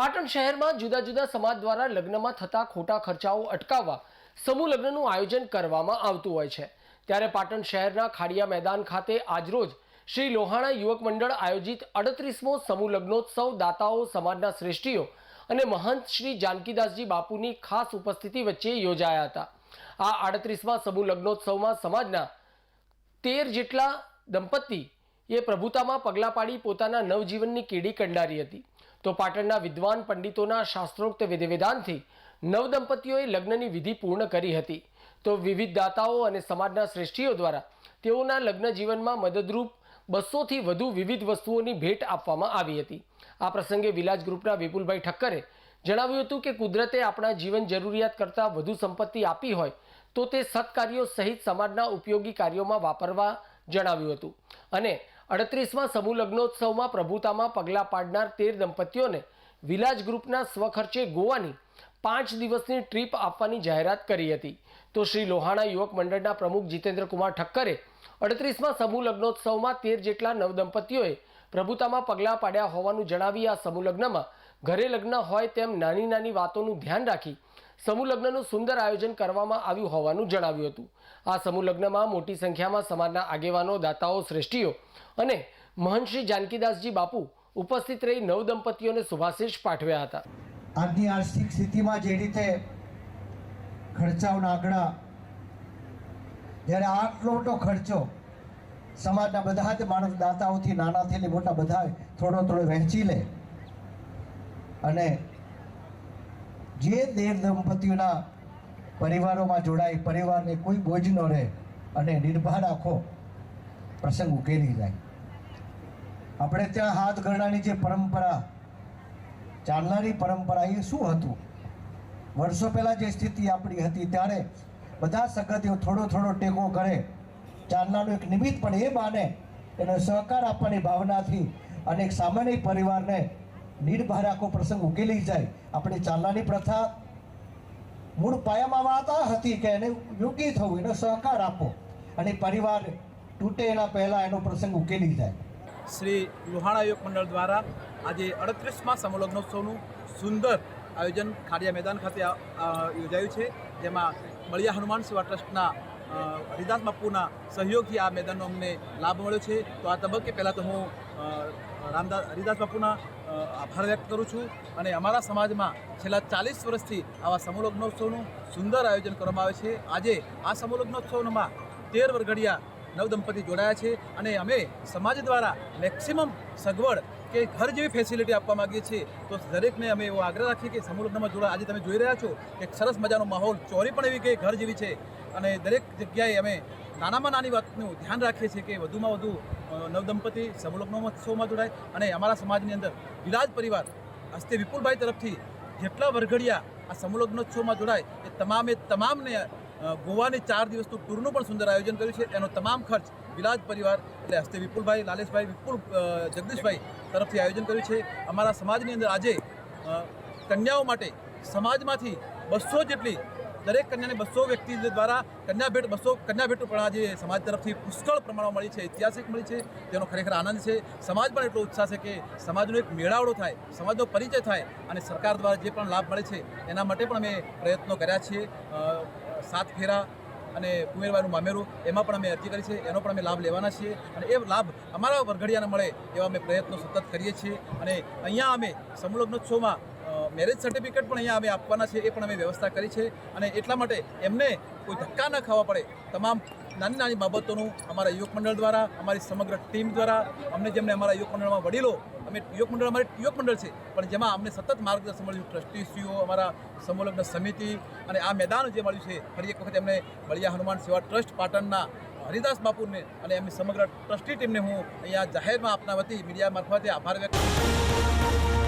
પાટણ શહેરમાં જુદા જુદા સમાજ દ્વારા લગ્નમાં થતા ખોટા ખર્ચાઓ અટકાવવા સમૂહ લગ્નનું આયોજન કરવામાં આવતું હોય છે. ત્યારે પાટણ શહેરના ખાડિયા મેદાન ખાતે આજરોજ શ્રી લોહાણા યુવક મંડળ આયોજિત અડત્રીસમો સમૂહ લગ્નોત્સવ દાતાઓ, સમાજના શ્રેષ્ઠીઓ અને મહંત શ્રી જાનકીદાસજી બાપુની ખાસ ઉપસ્થિતિ વચ્ચે યોજાયા હતા. આ આડત્રીસમાં સમૂહ લગ્નોત્સવમાં સમાજના તેર જેટલા દંપતી એ પ્રભુતામાં પગલાં પાડી પોતાના નવજીવનની કેડી કંડારી હતી. તો પાટણના વિદ્વાન પંડિતોના શાસ્ત્રોક્ત વિધિવિધાનથી નવદંપતીઓએ લગ્નની વિધિ પૂર્ણ કરી હતી. તો વિવિધ દાતાઓ અને સમાજના શ્રેષ્ઠીઓ દ્વારા તેઓના લગ્ન જીવનમાં મદદરૂપ બસોથી વધુ વિવિધ વસ્તુઓની ભેટ આપવામાં આવી હતી. આ પ્રસંગે વિલાજ ગ્રુપના વિપુલભાઈ ઠક્કરે જણાવ્યું હતું કે કુદરતે આપણા જીવન જરૂરિયાત કરતાં વધુ સંપત્તિ આપી હોય તો તે સત્કાર્યો સહિત સમાજના ઉપયોગી કાર્યોમાં વાપરવા જણાવ્યું હતું. અને અડત્રીસમાં સમૂહ લગ્નોત્સવમાં પ્રભુતામાં પગલાં પાડનાર તેર દંપતીઓને વિલાજ ગ્રુપના સ્વખર્ચે ગોવાની પાંચ દિવસની ટ્રીપ આપવાની જાહેરાત કરી હતી. તો શ્રી લોહાણા યુવક મંડળના પ્રમુખ જીતેન્દ્ર કુમાર ઠક્કરે અડત્રીસમાં સમૂહ લગ્નોત્સવમાં તેર જેટલા નવદંપતીઓએ પ્રભુતામાં પગલાં પાડ્યા હોવાનું જણાવી આ સમૂહ લગ્નમાં ઘરે લગ્ન હોય તેમ નાની નાની વાતોનું ધ્યાન રાખી સમૂહ લગ્નનું સુંદર આયોજન કરવામાં આવ્યું હોવાનું જણાવ્યું હતું. આ સમૂહ લગ્નમાં મોટી સંખ્યામાં સમાજના આગેવાનો, દાતાઓ, શ્રેષ્ઠીઓ અને મહંશ્રી જાનકીદાસજી બાપુ ઉપસ્થિત રહી નવ દંપતીઓને શુભાશીષ પાઠવ્યા હતા. આજની આર્થિક સ્થિતિમાં જે રીતે ખર્ચાઓના આંકડા, જ્યારે આટલો મોટો ખર્ચો સમાજના બધા જ માણસ દાતાઓથી, નાનાથી મોટા બધા થોડો થોડો વહેંચી લે અને જે દેર દંપતીઓના પરિવારોમાં જોડાય, પરિવારને કોઈ બોજ ન રહે અને નિર્ભર આખો પ્રસંગ ઉકેલી જાય. આપણે ત્યાં હાથ ગરણાની જે પરંપરા, ચાલનારી પરંપરા એ શું હતું? વર્ષો પહેલાં જે સ્થિતિ આપણી હતી, ત્યારે બધા સંગતિઓ થોડો થોડો ટેકો કરે. ચાલનાનું એક નિમિત્ત પણ એ માને, એનો સહકાર આપવાની ભાવનાથી અને એક સામાન્ય પરિવારને નિર્ભાર આખો પ્રસંગ ઉકેલી જાય. આપણે ચાલનાની પ્રથા મૂળ પાયામાં વાતા હતી કે એને યોગી થવું, એનો સહકાર આપો. અને પરિવાર તૂટે એના પહેલાં એનો પ્રસંગ ઉકેલી જાય. શ્રી લોહાણા યોગ મંડળ દ્વારા આજે અડત્રીસમાં સમલગ્નોત્સવનું સુંદર આયોજન ખાડિયા મેદાન ખાતે યોજાયું છે, જેમાં બળિયા હનુમાન સેવા ટ્રસ્ટના હરિદાસ બાપુના સહયોગથી આ મેદાનનો અમને લાભ મળ્યો છે. તો આ તબક્કે પહેલાં તો હું રામદાસ હરિદાસ બાપુના આભાર વ્યક્ત કરું છું અને અમારા સમાજમાં છેલ્લા ચાલીસ વર્ષથી આવા સમૂહલગ્નોત્સવનું સુંદર આયોજન કરવામાં આવે છે. આજે આ સમૂહલગ્નોત્સવમાં તેર વરઘડિયા નવદંપતિ જોડાયા છે અને અમે સમાજ દ્વારા મેક્સિમમ સગવડ કે ઘર જેવી ફેસિલિટી આપવા માગીએ છીએ. તો દરેકને અમે એવો આગ્રહ રાખીએ કે સમૂહ લગ્નમાં જોડા આજે તમે જોઈ રહ્યા છો એક સરસ મજાનો માહોલ, ચોરી પણ એવી કે ઘર જેવી છે. અને દરેક જગ્યાએ અમે નાનામાં નાની વાતનું ધ્યાન રાખીએ છીએ કે વધુમાં વધુ નવદંપતી સમૂહ મહોત્સવમાં જોડાય. અને અમારા સમાજની અંદર વિરાજ પરિવાર, હસ્તે વિપુલભાઈ તરફથી જેટલા વરઘડિયા આ સમૂહલગ્નોત્સવમાં જોડાય, એ તમામે તમામને ગોવાની ચાર દિવસનું ટૂરનું પણ સુંદર આયોજન કર્યું છે. એનો તમામ ખર્ચ વિલાજ પરિવાર એટલે હસ્તે વિપુલભાઈ, લાલેશભાઈ, વિપુલ જગદીશભાઈ તરફથી આયોજન કર્યું છે. અમારા સમાજની અંદર આજે કન્યાઓ માટે સમાજમાંથી બસો જેટલી, દરેક કન્યાને બસો વ્યક્તિ દ્વારા કન્યા ભેટ, બસો કન્યા ભેટ પણ આજે સમાજ તરફથી પુષ્કળ પ્રમાણમાં મળી છે, ઐતિહાસિક મળી છે. તેનો ખરેખર આનંદ છે. સમાજ પણ એટલો ઉત્સાહ છે કે સમાજનો એક મેળાવડો થાય, સમાજનો પરિચય થાય અને સરકાર દ્વારા જે પણ લાભ મળે છે, એના માટે પણ અમે પ્રયત્નો કર્યા છીએ. સાત ફેરા અને કુમેરબાઈનું મામેરું એમાં પણ અમે અરજી કરી છે એનો પણ અમે લાભ લેવાના છીએ અને એ લાભ અમારા વરઘડિયાને મળે એવા અમે પ્રયત્નો સતત કરીએ છીએ અને અહીંયા અમે સમૂહલગ્નોત્સવમાં અ, મેરેજ સર્ટિફિકેટ પણ અહીંયા અમે આપવાના છે એ પણ અમે વ્યવસ્થા કરી છે અને એટલા માટે એમને કોઈ ધક્કા ન ખાવા પડે. તમામ નાની નાની બાબતોનું અમારા યુવક મંડળ દ્વારા અમારી સમગ્ર ટીમ દ્વારા અમને જેમને અમારા યુવક મંડળમાં વડીલો અમે યુવક મંડળ, અમારે યુવક મંડળ છે. પણ જેમાં અમને સતત માર્ગદર્શન મળ્યું. ટ્રસ્ટીશ્રીઓ, અમારા સમૂહલગ્ન સમિતિ અને આ મેદાન જે મળ્યું છે, ફરી એક વખત એમને બળિયા હનુમાન સેવા ટ્રસ્ટ પાટણના હરિદાસ બાપુને અને એમની સમગ્ર ટ્રસ્ટી ટીમને હું અહીંયા જાહેરમાં આપના વતી મીડિયા મારફતે આભાર વ્યક્ત